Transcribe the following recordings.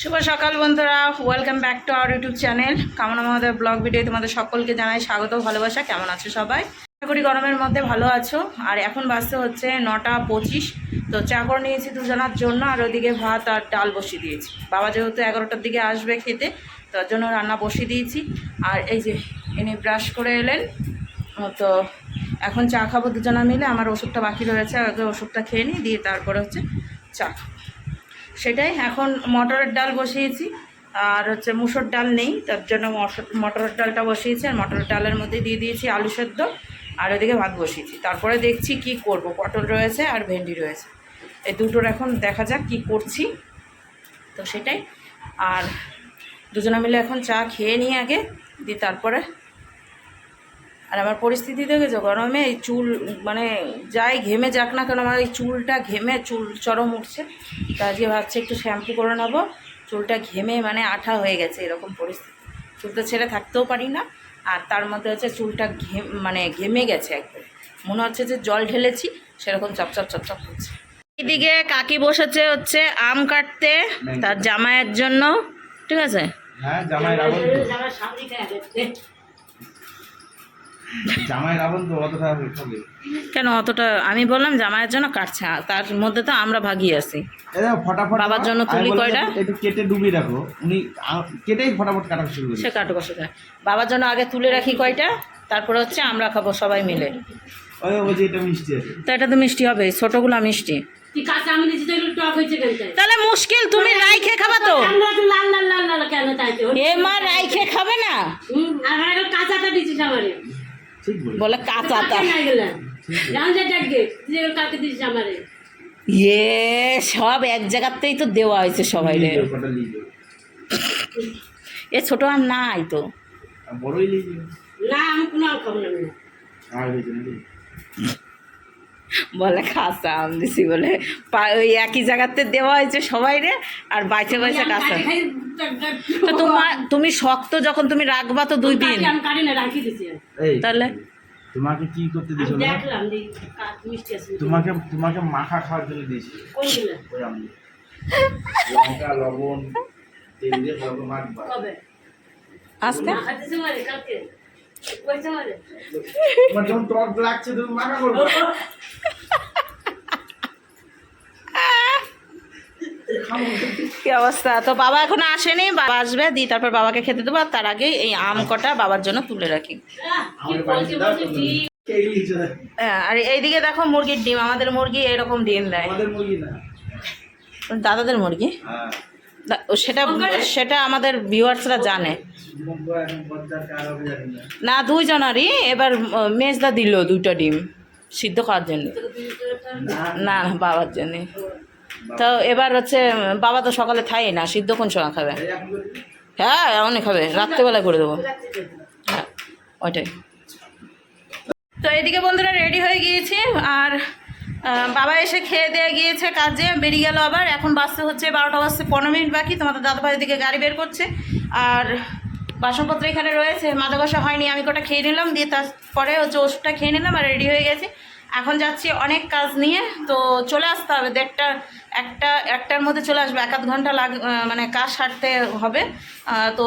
শুভ সকাল বন্ধুরা। Welcome back to our YouTube channel Kamna মহাদের blog video তোমাদের সকলকে জানাই স্বাগত, ভালোবাসা। কেমন আছো সবাই? আশা করি গরমের মধ্যে ভালো আছো। আর এখন বাজতে হচ্ছে নটা পঁচিশ। তো চা করে নিয়েছি দুজনার জন্য। আর ওদিকে ভাত আর ডাল বসিয়ে দিয়েছি। বাবা যেহেতু এগারোটার দিকে আসবে খেতে, তার জন্য রান্না বসিয়ে দিয়েছি। আর এই যে ইনি ব্রাশ করে এলেন। তো এখন চা খাব দুজনা মিলে। আমার ওষুধটা বাকি রয়েছে। আগে ওষুধটা খেয়ে নিই, দিয়ে তারপরে হচ্ছে চা খাব। সেটাই, এখন মটরের ডাল বসিয়েছি, আর হচ্ছে মুসুর ডাল নেই, তার জন্য মটর- মটরের ডালটা বসিয়েছি, আর মটরের ডালের মধ্যে দিয়ে দিয়েছি আলু সেদ্ধ, আর ওদিকে ভাত বসিয়েছি। তারপরে দেখছি কি করব, পটল রয়েছে আর ভেন্ডি রয়েছে। এই দুটোর এখন দেখা যাক কি করছি, তো সেটাই। আর দুজনে মিলে এখন চা খেয়ে নিই আগে, দিয়ে তারপরে আর আমার পরিস্থিতি দেখেছ? গরমে এই চুল মানে যাই ঘেমে যাক না কেন আমার এই চুলটা ঘেমে চুল চরম উঠছে। তা আজকে ভাবছি একটু শ্যাম্পু করে নেব। চুলটা ঘেমে মানে আঠা হয়ে গেছে এরকম পরিস্থিতি। চুলটা ছেড়ে থাকতেও পারি না। আর তার মধ্যে হচ্ছে চুলটা ঘেম মানে ঘেমে গেছে একবারে মনে হচ্ছে যে জল ঢেলেছি সেরকম চপচপ চপচপ হচ্ছে। এদিকে কাকি বসেছে হচ্ছে আম কাটতে তার জামাইয়ের জন্য। ঠিক আছে? হ্যাঁ জামাই জামাই রাবণ তো অতটা কেন অতটা? আমি বললাম জামাইয়ের জন্য কাটছে তার মধ্যে তো আমরা ভাগিয়ে আছি। ফটাফট বাবার জন্য তুলি কয়টা? একটু- কেটে ডুবিয়ে রাখো। উনি কেটেই ফটাফট কাটা শুরু করি সে কাটো কষে বাবার জন্য আগে তুলে রাখি কয়টা? তারপরে হচ্ছে আমরা খাব সবাই মিলে। এটা মিষ্টি তো এটা তো মিষ্টি হবে ছোটগুলো মিষ্টি। দিচ্ছি? তাহলে মুশকিল তুমি রাই খেয়ে খাবা তো। আমরা তো লাল লাল লাল লাল কেন তাই তো? এ মা রাই খেয়ে খাবে না? কাঁচাটা দিচ্ছিস আমারে। ঠিক বলে কাঁচা তা? ইয়ে সব এক জায়গাতেই তো দেওয়া হয়েছে সবাই। এ ছোট আম নাই তো। আর। না, আমি কোনো আম খাব না আমি। আর হয়েছে নাকি বলে কাঁচা আম দিছি বলে। পা- ওই একই জায়গাতে দেওয়া হয়েছে সবাই রে আর বাইচে বাইচে আমি কাঁচা। তো তোমার তুমি শক্ত যখন তুমি রাখবা তো দুই দিন। কাটি আমি কাটি না, রাখি দিছি আমি। এই তাহলে? তোমাকে কি করতে আছে। তোমাকে তোমাকে মাখা খাওয়ার জন্য দিয়েছি। ওই আমি। লঙ্কা লবণ তেল দিয়ে ভালো মাখবা। কবে? আজকে? যখন টক লাগছে তুমি মাখা করবে। কি অবস্থা? তো বাবা এখনও আসেনি বাবা আসবে দিই তারপর বাবাকে খেতে দেবো আর তার আগে এই আম কটা বাবার জন্য তুলে রাখি? হ্যাঁ, আর এইদিকে দেখো মুরগির ডিম আমাদের মুরগি এরকম ডিম দেয়। আমাদের মুরগি না। দাদাদের মুরগি? হ্যাঁ। সেটা সেটা আমাদের ভিউয়ার্সরা জানে। না, দুইজনারই। এবার মেজদা দিল দুইটা ডিম সিদ্ধ খাওয়ার জন্য। না বাবার জন্য। তো এবার হচ্ছে, বাবা তো সকালে খাই না, সিদ্ধ কোন সময় খাবে? হ্যাঁ এমনই খাবে রাত্রেবেলা করে দেবো। হ্যাঁ ওইটাই। তো এদিকে বন্ধুরা রেডি হয়ে গিয়েছি, আর বাবা এসে খেয়ে দিয়ে গিয়েছে কাজে, বেরিয়ে গেল আবার। এখন বাসতে হচ্ছে বারোটা বাজতে পনেরো মিনিট বাকি। তোমাদের দাদাভাইয়ের দিকে গাড়ি বের করছে। আর বাসনপত্র এখানে রয়েছে মাথা বসা হয়নি, আমি কটা খেয়ে নিলাম, দিয়ে তারপরে হচ্ছে ওষুধটা খেয়ে নিলাম আর রেডি হয়ে গেছি। এখন যাচ্ছি অনেক কাজ নিয়ে, তো চলে আসতে হবে, দেড়টা, একটা, একটার মধ্যে চলে আসবে, এক আধ ঘণ্টা লাগ মানে কাজ সারতে হবে তো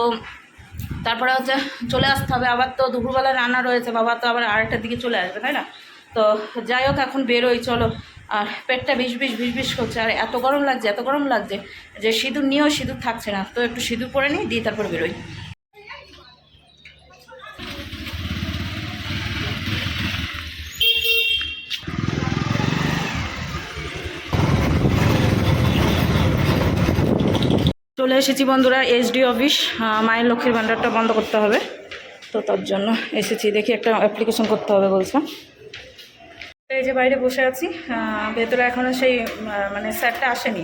তারপরে হচ্ছে চলে আসতে হবে, আবার তো দুপুরবেলা রান্না রয়েছে, বাবা তো আবার আরেকটার দিকে চলে আসবে, তাই না? তো যাই হোক, এখন বেরোই, চলো। আর পেটটা বিষ বিষ বিষ বিষ করছে, আর এত গরম লাগছে, এত গরম লাগছে যে সিঁদুর নিয়েও সিঁদুর থাকছে না, তো একটু সিঁদুর পরে নিই, দিয়ে তারপর বেরোই। চলে এসেছি বন্ধুরা এসডি অফিস মায়ের লক্ষ্মীর ভাণ্ডারটা বন্ধ করতে হবে। তো তার জন্য এসেছি, দেখি একটা অ্যাপ্লিকেশন করতে হবে বলছে। এই যে বাইরে বসে আছি ভেতরে এখনও সেই মানে স্যারটা আসেনি।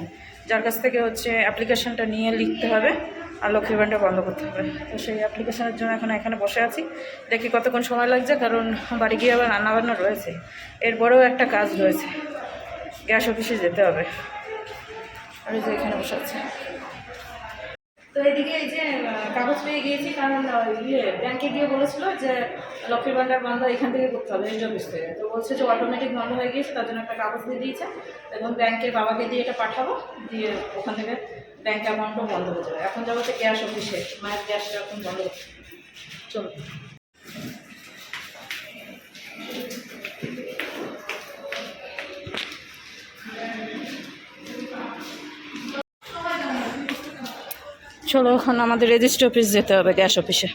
যার কাছ থেকে হচ্ছে অ্যাপ্লিকেশনটা নিয়ে লিখতে হবে আর লক্ষ্মীর ভাণ্ডার বন্ধ করতে হবে। তো সেই অ্যাপ্লিকেশনের জন্য এখন এখানে বসে আছি। দেখি কতক্ষণ সময় লাগছে, কারণ বাড়ি গিয়ে আবার রান্নাবান্না রয়েছে। এরপরেও একটা কাজ রয়েছে, গ্যাস অফিসে যেতে হবে। আর যে এখানে বসে আছে। তো এদিকে এই যে কাগজ পেয়ে গিয়েছি, কারণ ইয়ে ব্যাংকে গিয়ে বলেছিল যে, লক্ষ্মীর ভান্ডার বন্ধ, এখান থেকে করতে হবে এনজি অফিস থেকে তো বলছে যে অটোমেটিক বন্ধ হয়ে গিয়েছে, তার জন্য একটা কাগজ দিয়ে দিয়েছে। এবং ব্যাংকের বাবাকে দিয়ে এটা পাঠাবো, দিয়ে ওখান থেকে ব্যাংক অ্যাকাউন্টও বন্ধ হয়ে যাবে। এখন যাব হচ্ছে অফিসে, মায়ের গ্যাসটা এখন বন্ধ হবে। চলো চলো এখন আমাদের রেজিস্ট্রি অফিস যেতে হবে গ্যাস অফিসে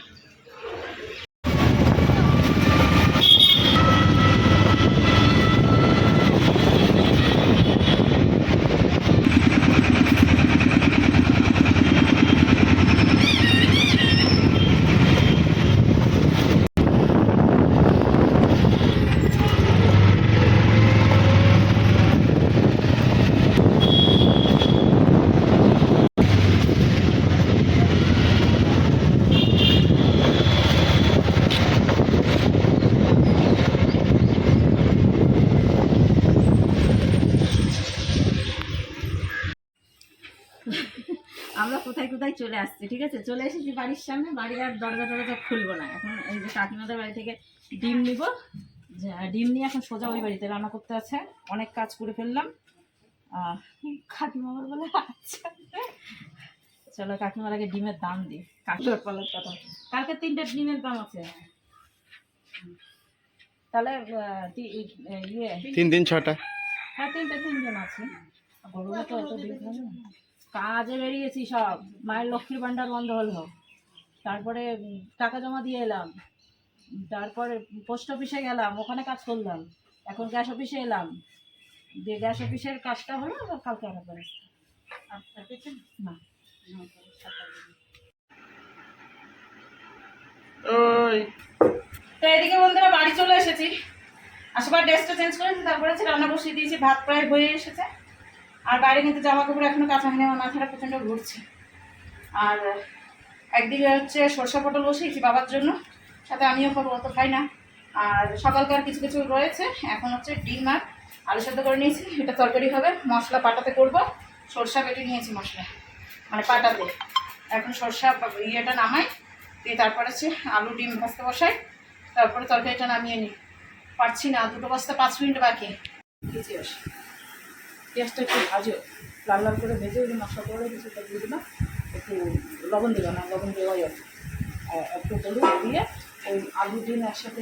আমরা কোথায় কোথায় চলে আসছি ঠিক আছে? চলে এসেছি বাড়ির সামনে বাড়ির আর দরজা টরজা খুলবো না এখন। এই যে কাকিমাদের বাড়ি থেকে ডিম নিব। যে ডিম নিয়ে এখন সোজা ওই বাড়িতে রান্না করতে আছে। অনেক কাজ করে ফেললাম। আহ, কাকিমা আবার বলে আচ্ছা। চলো কাকিমার আগে ডিমের দাম দিই। কাকিমার পালার কথা। কালকে তিনটে ডিমের দাম আছে। তাহলে ইয়ে তিন দিন ছটা। হ্যাঁ তিনটে তিনজন আছে। গরুরা তো এত ডিম খাবে না। কাজে বেরিয়েছি সব। মায়ের লক্ষ্মীর ভাণ্ডার বন্ধ হলো। তারপরে টাকা জমা দিয়ে এলাম। তারপরে পোস্ট অফিসে গেলাম ওখানে কাজ করলাম। এখন গ্যাস অফিসে এলাম। যে গ্যাস অফিসের কাজটা হলো আবার কালকে আবার করে না। ওই। তো এদিকে বন্ধুরা বাড়ি চলে এসেছি। আসবার ড্রেসটা চেঞ্জ করেছি তারপরে রান্না বসিয়ে দিয়েছি ভাত প্রায় হয়ে এসেছে। আর বাইরে কিন্তু জামা কাপড় এখনও কাঁচা হয়নি, আমার মাথাটা প্রচণ্ড ঘুরছে। আর একদিকে হচ্ছে সরষা পটল বসিয়েছি বাবার জন্য, সাথে আমিও খাব, অত খাই না। আর সকালকার কিছু কিছু রয়েছে, এখন হচ্ছে ডিম আর আলু সেদ্ধ করে নিয়েছি, এটা তরকারি হবে, মশলা পাটাতে করব, সরষা বেটে নিয়েছি মশলা মানে পাটাতে। এখন সরষা ইয়েটা নামাই, দিয়ে তারপরে হচ্ছে আলু ডিম ভাজতে বসাই, তারপরে তরকারিটা নামিয়ে নিই। পারছি না, দুটো বস্তা পাঁচ মিনিট বাকি। কিছু পেঁয়াজটা একটু ভাজো। লাল লাল করে ভেজে ওই মশলা করে কিছুটা দিয়ে দিলাম। একটু লবণ দিল না লবণ দেওয়াই আর একটু হলুদ দিয়ে ওই আলু ডিম একসাথে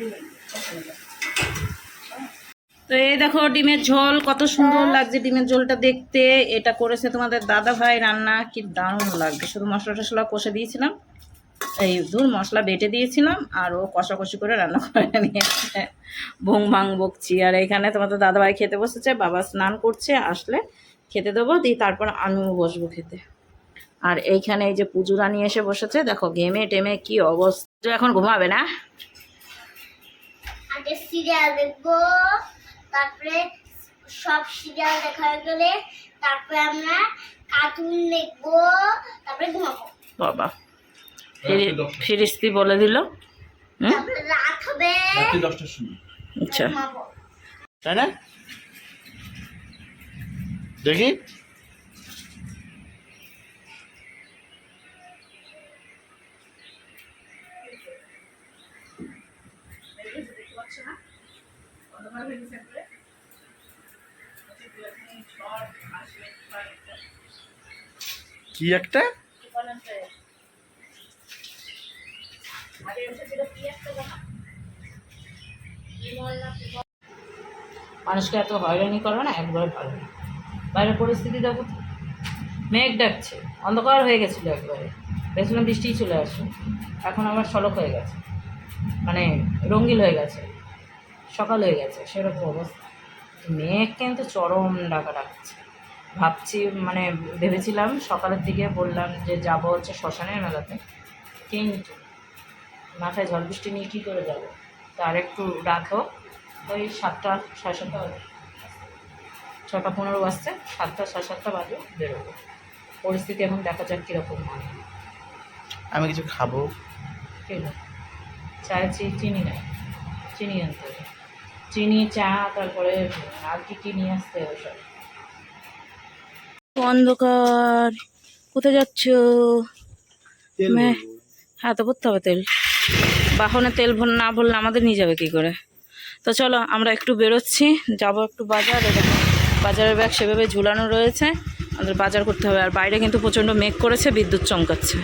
তো এই দেখো, ডিমের ঝোল কত সুন্দর লাগছে ডিমের ঝোলটা দেখতে। এটা করেছে তোমাদের দাদা ভাই রান্না কি দারুণ লাগবে শুধু মশলা টশলা কষে দিয়েছিলাম। এই ধুর মশলা বেটে দিয়েছিলাম আর ও কষাকষি করে রান্না করে নিয়েছে ভুং ভাং বকছি। আর এখানে তোমাদের দাদাভাই খেতে বসেছে বাবা স্নান করছে আসলে খেতে দেবো দিয়ে তারপর আমিও বসবো খেতে। আর এইখানে এই যে পুজো রানী এসে বসেছে দেখো গেমে টেমে কি অবস্থা। এখন ঘুমাবে না? আগে সিরিয়াল দেখব তারপরে সব সিরিয়াল দেখা গেলে তারপরে আমরা কার্টুন দেখব তারপরে ঘুমাবো। বাবা। ফিরিস্তি বলে দিল। আচ্ছা। তাই না? দেখি। কি একটা? মানুষকে এত হয়রানি করো না, একবার ভালো। না বাইরের পরিস্থিতি দেখো। মেঘ ডাকছে, অন্ধকার হয়ে গেছিল একবারে। ভেবেছিলাম বৃষ্টিই চলে আসবে এখন আবার সড়ক হয়ে গেছে। মানে রঙ্গিল হয়ে গেছে। সকাল হয়ে গেছে, সেরকম অবস্থা। মেঘ কিন্তু চরম ডাকা ডাকছে। ভাবছি মানে ভেবেছিলাম সকালের দিকে বললাম যে যাব হচ্ছে শ্মশানের মেলাতে। কিন্তু মাথায় ঝড় বৃষ্টি নিয়ে কী করে যাব? তার একটু রাত হোক ওই সাতটা সাড়ে সাতটা বাজে। ছটা পনেরো বাজছে সাতটা সাড়ে সাতটা বাজে বেরোবো। পরিস্থিতি এখন দেখা যাক কীরকম হয়। আমি কিছু খাব। ঠিক আছে চায়ে চি- চিনি নেই। চিনি আনতে হবে। চিনি চা তারপরে আর কি কি নিয়ে আসতে হবে সব? অন্ধকার। কোথায় যাচ্ছ? হ্যাঁ তো ভরতে হবে তেল। বাহনে তেল ভর না ভরলে আমাদের নিয়ে যাবে কি করে? তো চলো আমরা একটু বেরোচ্ছি যাব একটু বাজার দেখো বাজারের ব্যাগ সেভাবে ঝুলানো রয়েছে আমাদের বাজার করতে হবে। আর বাইরে কিন্তু প্রচণ্ড মেঘ করেছে বিদ্যুৎ চমকাচ্ছে।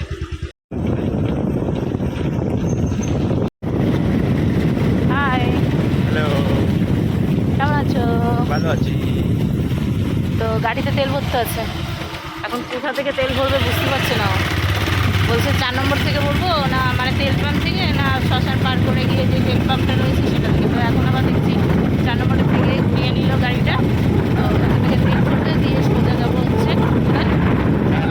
হাই কেমন আছো। তো গাড়িতে তেল ভরতে আছে। এখন কোথা থেকে তেল ভরবে বুঝতে পারছে না। বলছে চার নম্বর থেকে বলব, না মানে তেল পাম্প থেকে, না শ্মশান পার করে গিয়ে যে তেল পাম্পটা রয়েছে সেটা থেকে। তো এখন আবার দেখছি চার নম্বরের থেকে নিয়ে নিল গাড়িটা তো ওখান থেকে তেল ভরতে দিয়ে সোজা যাব হচ্ছে কোথায়?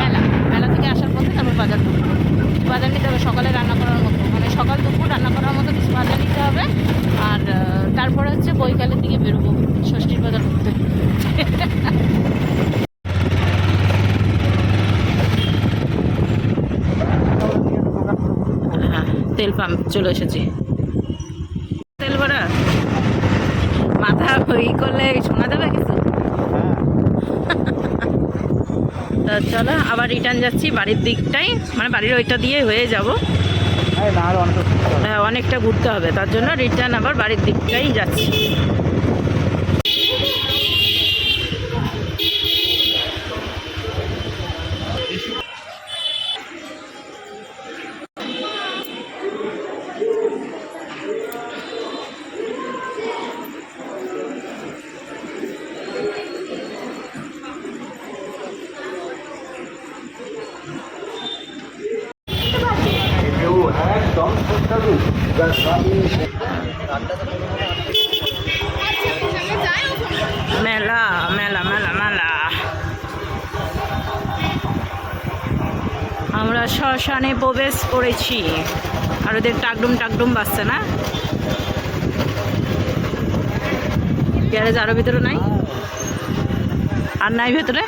মেলা মেলা থেকে আসার পথে তারপর বাজার করব কিছু বাজার নিতে হবে সকালে রান্না করার মতো মানে সকাল দুপুর রান্না করার মতো কিছু বাজার নিতে হবে আর আহ, তারপরে হচ্ছে বৈকালের দিকে বেরোবো ষষ্ঠীর বাজার করতে হ্যাঁ তেল পাম্প চলে এসেছি। তেল ভরা মাথা ই করলে শোনা যাবে কিছু? তা চলো আবার রিটার্ন যাচ্ছি বাড়ির দিকটাই মানে বাড়ির ওইটা দিয়ে হয়ে যাব। হ্যাঁ অনেকটা ঘুরতে হবে তার জন্য রিটার্ন আবার বাড়ির দিকটাই যাচ্ছি। টাকডুম বাঁচছে না। গ্যারেজ আরও ভিতরে নাই? আর নাই ভেতরে?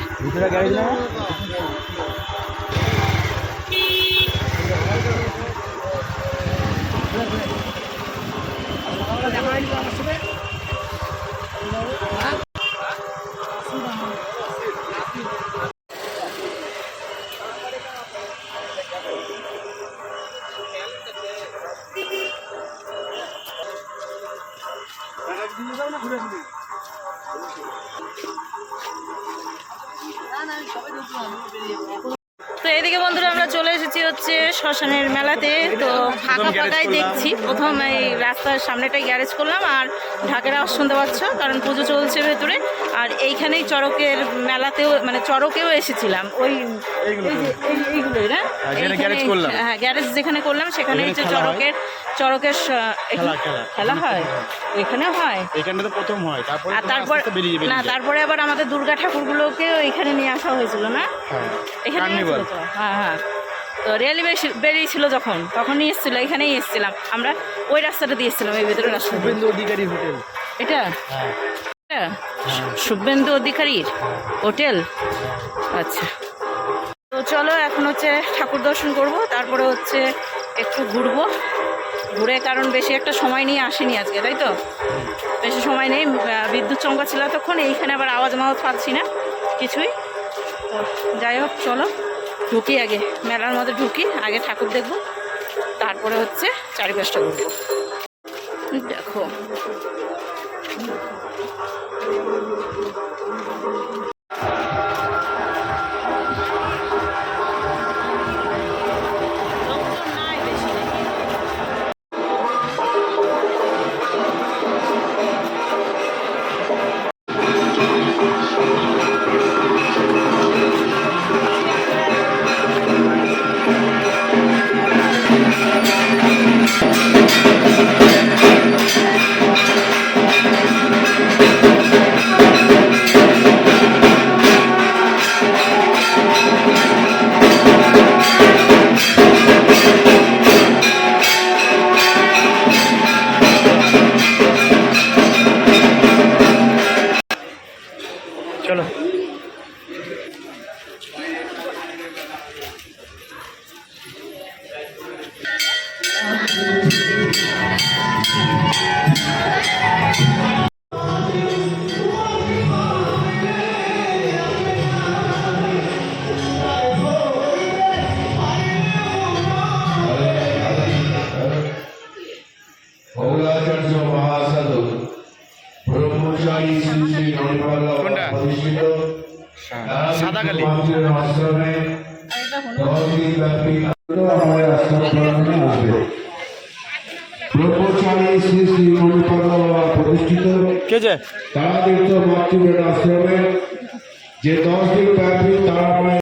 শ্মশানের মেলাতে তো ফাঁকা ফাঁকাই দেখছি। প্রথম এই রাস্তার সামনেটাই গ্যারেজ করলাম আর ঢাকের আওয়াজ শুনতে পাচ্ছ কারণ পুজো চলছে ভেতরে। আর এইখানেই চড়কের মেলাতেও মানে চড়কেও এসেছিলাম। ওই এইগুলোই না? হ্যাঁ, গ্যারেজ হ্যাঁ গ্যারেজ যেখানে করলাম সেখানে হচ্ছে। চড়কের চড়কের এখানে- খেলা, হয়। এখানেও হয়। এখানে তো প্রথম হয় তারপরে আর তারপর না তারপরে আবার আমাদের দুর্গা ঠাকুরগুলোকেও এখানে নিয়ে আসা হয়েছিল না? হ্যাঁ এখানে? হ্যাঁ হ্যাঁ। তো রেলি বেরিয়েছিল যখন তখনই এসেছিল এখানেই এসেছিলাম। আমরা ওই রাস্তাটা দিয়ে এসেছিলাম এই রাস্তা শুভেন্দু অধিকারী হোটেল। এটা? হ্যাঁ। এটা? শুভেন্দু অধিকারীর হোটেল? আচ্ছা। তো চলো এখন হচ্ছে ঠাকুর দর্শন করব তারপরে হচ্ছে একটু ঘুরবো। ঘুরে কারণ বেশি একটা সময় নিয়ে আসিনি আজকে তাই তো? বেশি সময় নেই বিদ্যুৎ চমকা ছিল তখন এইখানে আবার আওয়াজ মাওয়াজ পাচ্ছি না কিছুই। যাই হোক চলো। ঢুকি আগে মেলার মধ্যে ঢুকি আগে ঠাকুর দেখব তারপরে হচ্ছে চারিপাশটা ঘুরবো। দেখো। অনুপদ বাবা প্রতিষ্ঠিত কে যে? তারাতীর্থ মাতৃবেদ আশ্রমে যে দশ দিন ব্যাপী তারাময়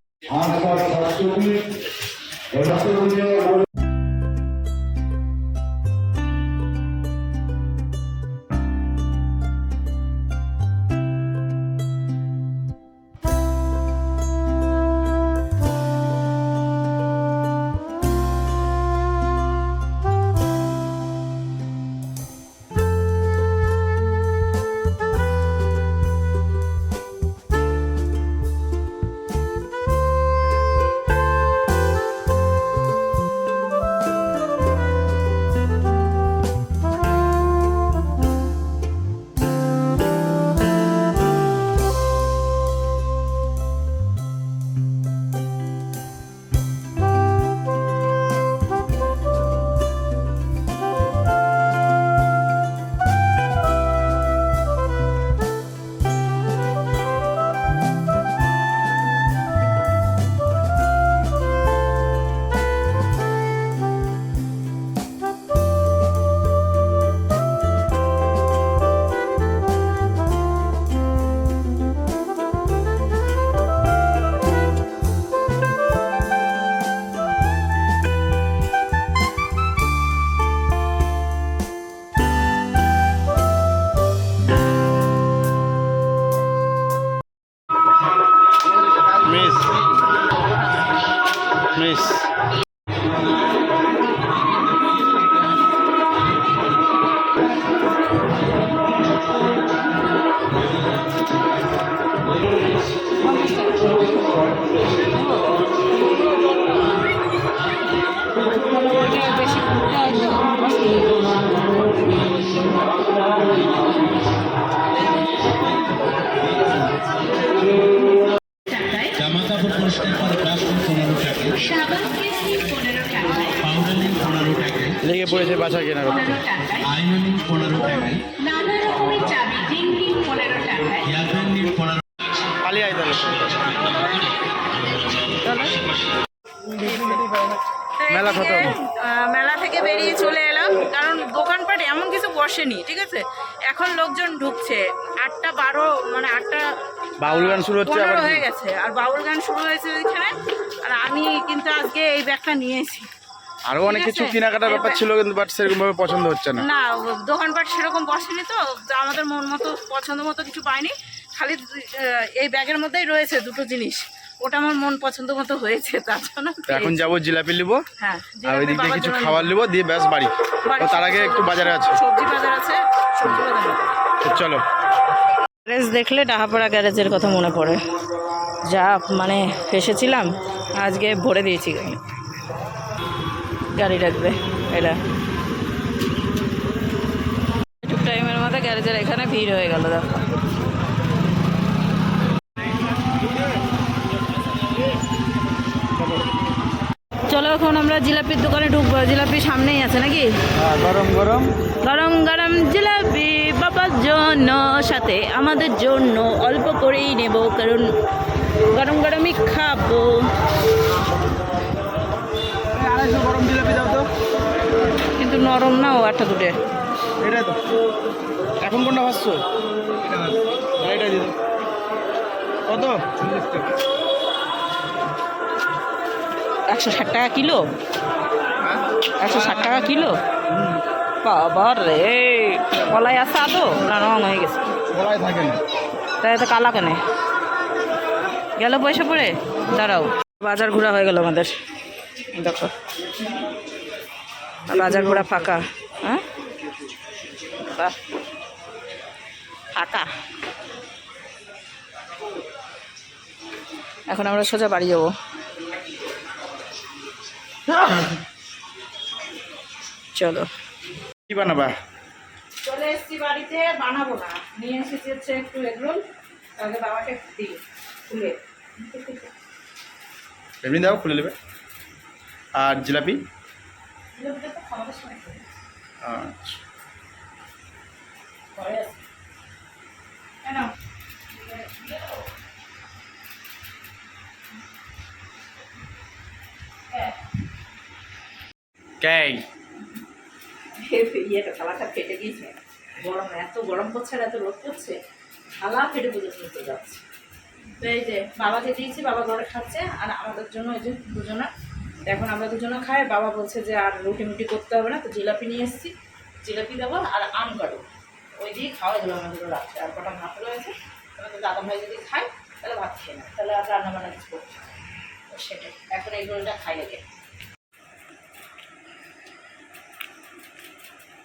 পনেরো পালিয়ে আয় তাহলে। মেলা খতম। মেলা থেকে বেরিয়ে চলে এলাম কারণ দোকানপাট এমন কিছু বসেনি ঠিক আছে? এখন লোকজন ঢুকছে আটটা বারো মানে আটটা বাউল গান শুরু হচ্ছে হয়ে গেছে আর বাউল গান শুরু হয়েছে ওইখানে আর আমি কিন্তু আজকে এই ব্যাগটা নিয়েছি আরও অনেক কিছু কেনাকাটার ব্যাপার ছিল কিন্তু বাট সেরকম ভাবে পছন্দ হচ্ছে না। না দোকানপাট সেরকম বসেনি তো আমাদের মন মতো পছন্দ মতো কিছু পাইনি। খালি এই ব্যাগের মধ্যেই রয়েছে দুটো জিনিস। ওটা আমার মন পছন্দ মতো হয়েছে তার জন্য এখন যাব জিলাপি নিবো। হ্যাঁ আর ওই দিক দিয়ে কিছু খাবার নিবো। দিয়ে ব্যাস বাড়ি। তার আগে একটু বাজারে আছে। সবজি বাজার আছে সবজি বাজার চলো। গ্যারেজ দেখলে ডাহাপাড়া গ্যারেজের কথা মনে পড়ে। যা মানে ফেসেছিলাম আজকে ভরে দিয়েছি গাড়ি। গাড়ি রাখবে এটা একটু টাইমের মধ্যে গ্যারেজের এখানে ভিড় হয়ে গেল দেখো। চলো এখন আমরা জিলাপির দোকানে ঢুকবো। জিলাপি সামনেই আছে নাকি? গরম গরম। গরম গরম জিলাপি বাবার জন্য। সাথে আমাদের জন্য অল্প করেই নেব কারণ গরম গরমই খাব। আড়াইশো গরম জিলাপি দাও তো। কিন্তু নরম না ও আটটা দুটে তো। এখন কোনটা ভাবছ কত? একশো ষাট টাকা কিলো? একশো ষাট টাকা কিলো? বাবা রে কলাই আছে আদৌ? না রং হয়ে গেছে। বলাই থাকে না। তাই তো কালা কেনে? গেল পয়সা পড়ে? দাঁড়াও। বাজার ঘোরা হয়ে গেল আমাদের। দেখো। বাজার ঘোরা ফাঁকা হ্যাঁ? বাহ। ফাঁকা। এখন আমরা সোজা বাড়ি যাব। চলো। কি বানাবা? চলে এসেছি বাড়িতে বানাবো না। নিয়ে এসেছি হচ্ছে একটু এগরোল তাহলে বাবাকে দিই। খুলে। এমনি দাও খুলে নেবে। আর জিলাপি। আচ্ছা কে ইয়েটা থালাটা ফেটে গিয়েছে। গরম এত গরম পড়ছে আর এত রোদ পড়ছে। থালা ফেটে যাচ্ছে। তো এই যে বাবাকে দিয়েছি বাবা ঘরে খাচ্ছে আর আমাদের জন্য ওই যে দুজনা এখন আমরা দুজনে খাই বাবা বলছে যে আর রুটি মুটি করতে হবে না, তো জিলাপি নিয়ে এসেছি। জিলাপি দেবো আর আম কাটবো ওই দিয়ে খাওয়া গেলো আমাদের রাত্রে, আর কটা ভাত রয়েছে। তো দাদা ভাই যদি খায়, তাহলে ভাত খেয়ে নেয় তাহলে আর রান্না বান্না কিছু করছে না। সেটাই। এখন এই রোলটা খাই আগে।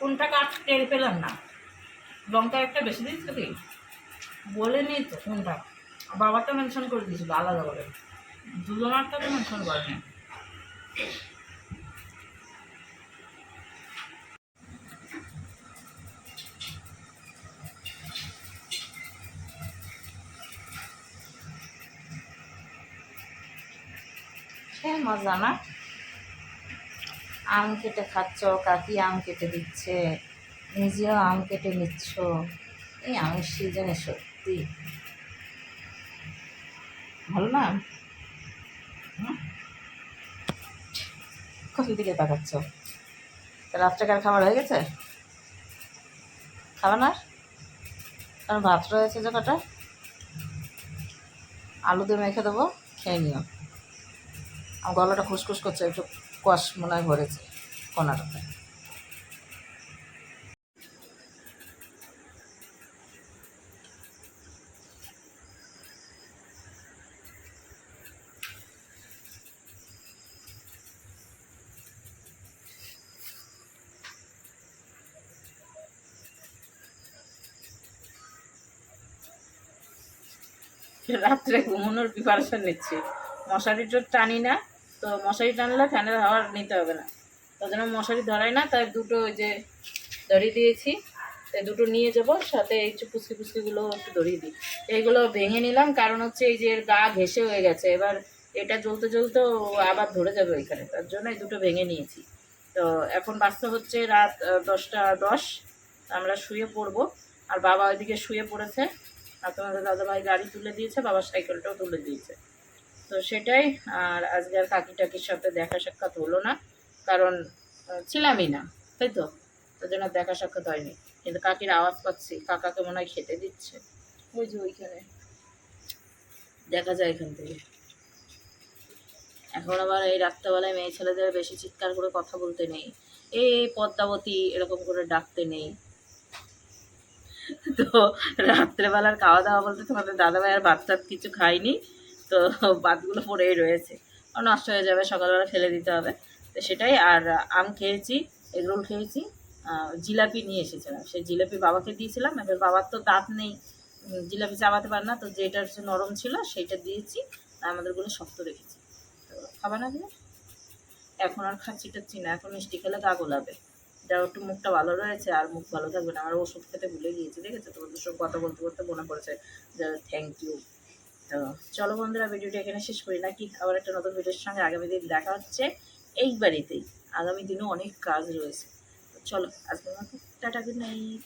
কোনটা কাট টের পেলাম না? লঙ্কা একটা বেশি দিচ্ছ কি? বলে নি তো কোনটা। বাবা তো মেনশন করে দিয়েছিল, আলাদা করে। দুজনারটা তো মেনশন করেনি। সে মজা না? আম কেটে খাচ্ছ, কাকি আম কেটে দিচ্ছে, নিজেও আম কেটে নিচ্ছ। এই আমের সিজনে সত্যি। ভালো না? কোন দিকে তাকাচ্ছ। রাত্রেকার খাবার হয়ে গেছে? খাবে না? কারণ ভাত রয়েছে যে কটা? আলু দিয়ে মেখে দেবো, খেয়ে নিও। আমার গলাটা খুসখুস করছে, একটু কষ মনে হয় ভরেছে কোনাটাতে রাত্রে ঘুমানোর প্রিপারেশন নিচ্ছি। মশারি তো টানি না, তো মশারি টানলে ফ্যানের হাওয়া নিতে হবে না। তার জন্য মশারি ধরাই না, তাই দুটো ওই যে ধরিয়ে দিয়েছি এই দুটো নিয়ে যাব, সাথে এই যে পুচকি পুচকিগুলো একটু ধরিয়ে দিই। এইগুলো ভেঙে নিলাম, কারণ হচ্ছে এই যে এর গা ঘেসে হয়ে গেছে, এবার এটা জ্বলতে জ্বলতে আবার ধরে যাবে ওইখানে, তার জন্য এই দুটো ভেঙে নিয়েছি। তো এখন বাচ্চা হচ্ছে রাত দশটা দশ, আমরা শুয়ে পড়ব, আর বাবা ওইদিকে শুয়ে পড়েছে। আর তোমাদের দাদাভাই গাড়ি তুলে দিয়েছে বাবার সাইকেলটাও তুলে দিয়েছে। তো সেটাই আর আজকে আর কাকি টাকির সাথে দেখা সাক্ষাৎ হলো না কারণ ছিলামই না তাই তো? তার জন্য দেখা সাক্ষাৎ হয়নি। কিন্তু কাকির আওয়াজ পাচ্ছি কাকাকে মনে হয় খেতে দিচ্ছে। ওই যে ওইখানে। দেখা যায় এখান থেকে। এখন আবার এই রাত্রেবেলায় মেয়ে ছেলেদের বেশি চিৎকার করে কথা বলতে নেই। এই পদ্মাবতী এরকম করে ডাকতে নেই। তো রাত্রেবেলার খাওয়া দাওয়া বলতে তোমাদের দাদাভাই আর ভাত কিছু খাইনি তো ভাতগুলো পড়েই রয়েছে। নষ্ট হয়ে যাবে, সকালবেলা ফেলে দিতে হবে। তো সেটাই, আর আম খেয়েছি এগরোল খেয়েছি জিলাপি নিয়ে এসেছিলাম। সেই জিলাপি বাবাকে দিয়েছিলাম, এবার বাবার তো দাঁত নেই জিলাপি চাবাতে পারে না, তো যেটা হচ্ছে নরম ছিল সেইটা দিয়েছি আমাদেরগুলো শক্ত রেখেছি। তো খাবার না এখন আর খাচ্ছি টাচ্ছি না এখন মিষ্টি খেলে গা গোলাবে। যা একটু মুখটা ভালো রয়েছে আর মুখ ভালো থাকবে না। আমার ওষুধ খেতে ভুলে গিয়েছি, দেখেছ? তোমাদের সব কথা বলতে বলতে মনে পড়েছে যে থ্যাংক ইউ তো চলো বন্ধুরা, ভিডিওটা এখানে শেষ করি। না কি আবার একটা নতুন ভিডিওর সঙ্গে আগামী দিন দেখা হচ্ছে এই বাড়িতেই। আগামী দিনও অনেক কাজ রয়েছে। চলো, আজকের মতো টাটা গুড নাইট